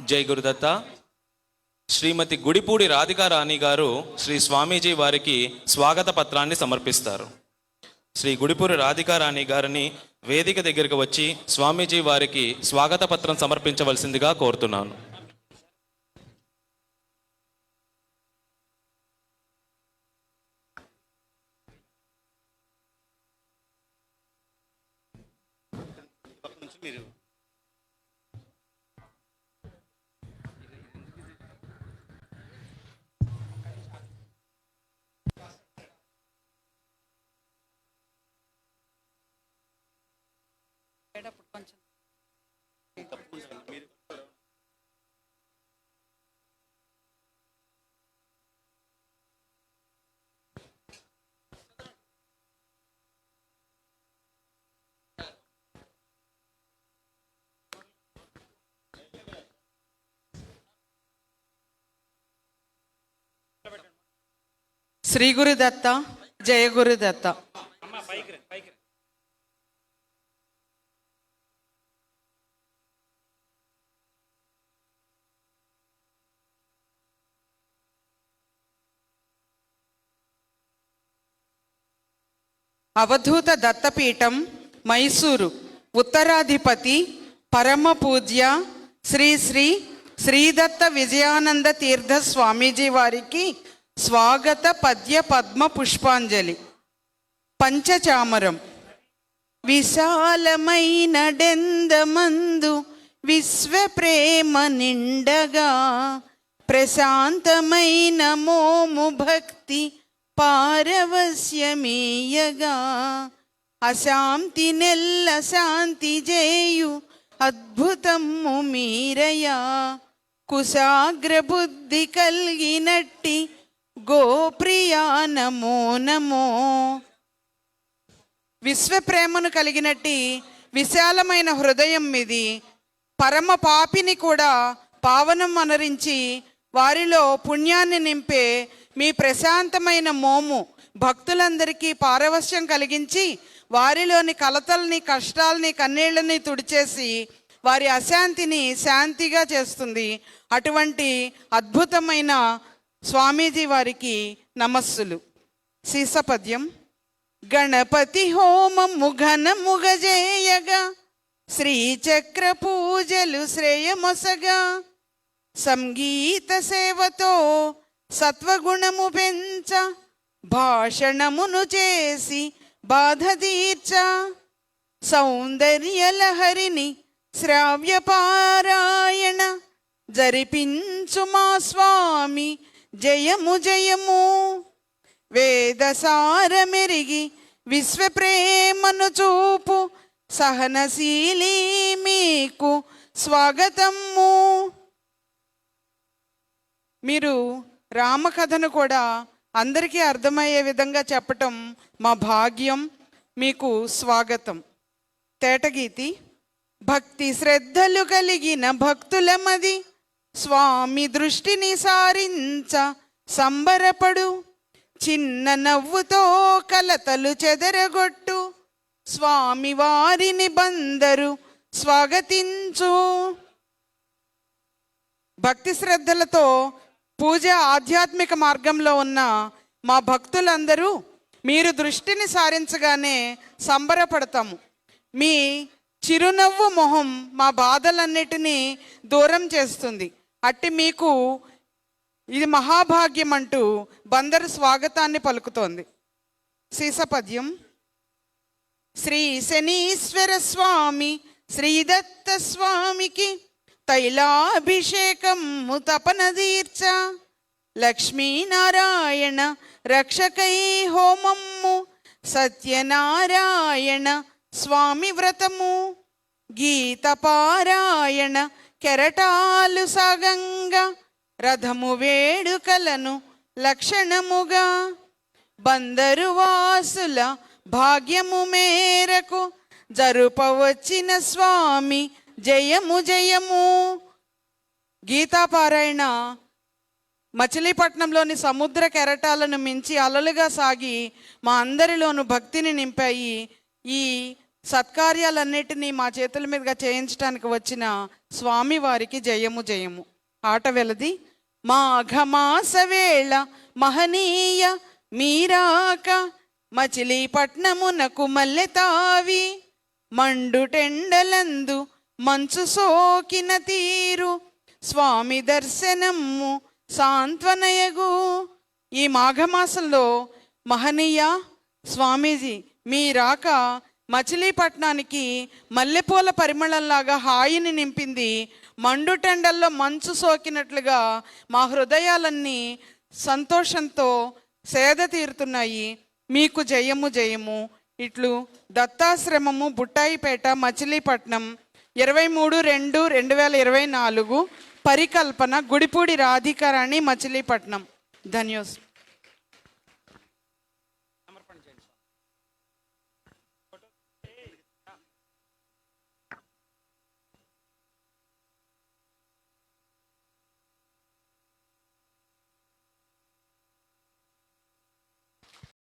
జై గురుదత్త. శ్రీమతి గుడిపూడి రాధికా రాణి గారు శ్రీ స్వామీజీ వారికి స్వాగత పత్రాన్ని సమర్పిస్తారు. శ్రీ గుడిపూడి రాధికా రాణి గారిని వేదిక దగ్గరికి వచ్చి స్వామీజీ వారికి స్వాగత పత్రం సమర్పించవలసిందిగా కోరుతున్నాను. మీరు కొంచెం శ్రీ గురుదత్త జయ గురుదత్త అవధూత దత్తపీఠం మైసూరు. ఉత్తరాధిపతి పరమ పూజ్య శ్రీ శ్రీ శ్రీదత్త విజయానంద తీర్థ స్వామీజీ వారికి స్వాగత పద్య పద్మ పుష్పాంజలి. పంచచామరం. విశాలమైన డెందమందు విశ్వ ప్రేమ నిండగా ప్రశాంతమైన మోము భక్తి పారవస్యమీయగా అశాంతి నెల్ల శాంతి జేయు అద్భుతము మీరయా. కుశాగ్ర బుద్ధి కలిగినట్టి గోప్రియా నమో నమో. విశ్వప్రేమను కలిగినట్టి విశాలమైన హృదయం మీది పరమ పాపిని కూడా పావనం అనరించి వారిలో పుణ్యాన్ని నింపే మీ ప్రశాంతమైన మోము భక్తులందరికీ పారవశ్యం కలిగించి వారిలోని కలతల్ని కష్టాల్ని కన్నీళ్ళని తుడిచేసి వారి అశాంతిని శాంతిగా చేస్తుంది. అటువంటి అద్భుతమైన స్వామీజీ వారికి నమస్సులు. సీసపద్యం గణపతి హోమము ఘనముగజేయగా శ్రీచక్ర పూజలు శ్రేయమొసగా సంగీత సేవతో సత్వగుణము పెంచ భాషణమును చేసి బాధ తీర్చ సౌందర్యలహరిని శ్రావ్యపారాయణ జరిపించు మా స్వామి జయము జయము. వేదసారమెరిగి విశ్వప్రేమను చూపు. సహనశీలి మీకు స్వాగతము. మీరు రామకథను కూడా అందరికీ అర్థమయ్యే విధంగా చెప్పటం మా భాగ్యం మీకు స్వాగతం. తేటగీతి భక్తి శ్రద్ధలు కలిగిన భక్తులమది. స్వామి దృష్టిని సారించ సంబరపడు. చిన్న నవ్వుతో కలతలు చెదరగొట్టు. స్వామి వారిని బందరు స్వాగతించు. భక్తి శ్రద్ధలతో పూజ ఆధ్యాత్మిక మార్గంలో ఉన్న మా భక్తులందరూ మీరు దృష్టిని సారించగానే సంబరపడతాము. మీ చిరునవ్వు మొహం మా బాధలన్నిటినీ దూరం చేస్తుంది. అట్టి మీకు ఇది మహాభాగ్యం అంటూ బందరు స్వాగతాన్ని పలుకుతోంది. సీసపద్యం శ్రీ శనీశ్వర స్వామి శ్రీదత్త స్వామికి తైలాభిషేకము తపనదీర్చ లక్ష్మీనారాయణ రక్షకై హోమము సత్యనారాయణ స్వామి వ్రతము గీత పారాయణ కెరటాలు సాగంగా రథము వేడుకలను లక్షణముగా. బందరు వాసుల భాగ్యము మేరకు జరుపవచ్చిన స్వామి జయము జయము. గీతాపారాయణ మచిలీపట్నంలోని సముద్ర కెరటాలను మించి అలలుగా సాగి మా అందరిలోను భక్తిని నింపాయి ఈ సత్కార్యాలన్నిటినీ మా చేతుల మీదుగా చేయించడానికి వచ్చిన స్వామి వారికి జయము జయము. ఆట వెలది మాఘమాస వేళ మహనీయ మీరాక మచిలీపట్నమునకు మల్లె తావి మండుటెండలందు మంచు సోకిన తీరు స్వామి దర్శనము సాంత్వనయగు. ఈ మాఘమాసంలో మహనీయ స్వామీజీ మీ రాక మచిలీపట్నానికి మల్లెపూల పరిమళంలాగా హాయిని నింపింది మండుటెండల్లో మంచు సోకినట్లుగా మా హృదయాలన్నీ సంతోషంతో సేద తీరుతున్నాయి. మీకు జయము జయము. ఇట్లు దత్తాశ్రమము బుట్టాయిపేట మచిలీపట్నం ఇరవై మూడు రెండు రెండు వేల ఇరవై నాలుగు పరికల్పన గుడిపూడి రాధికారాణి మచిలీపట్నం. ధన్యోస్.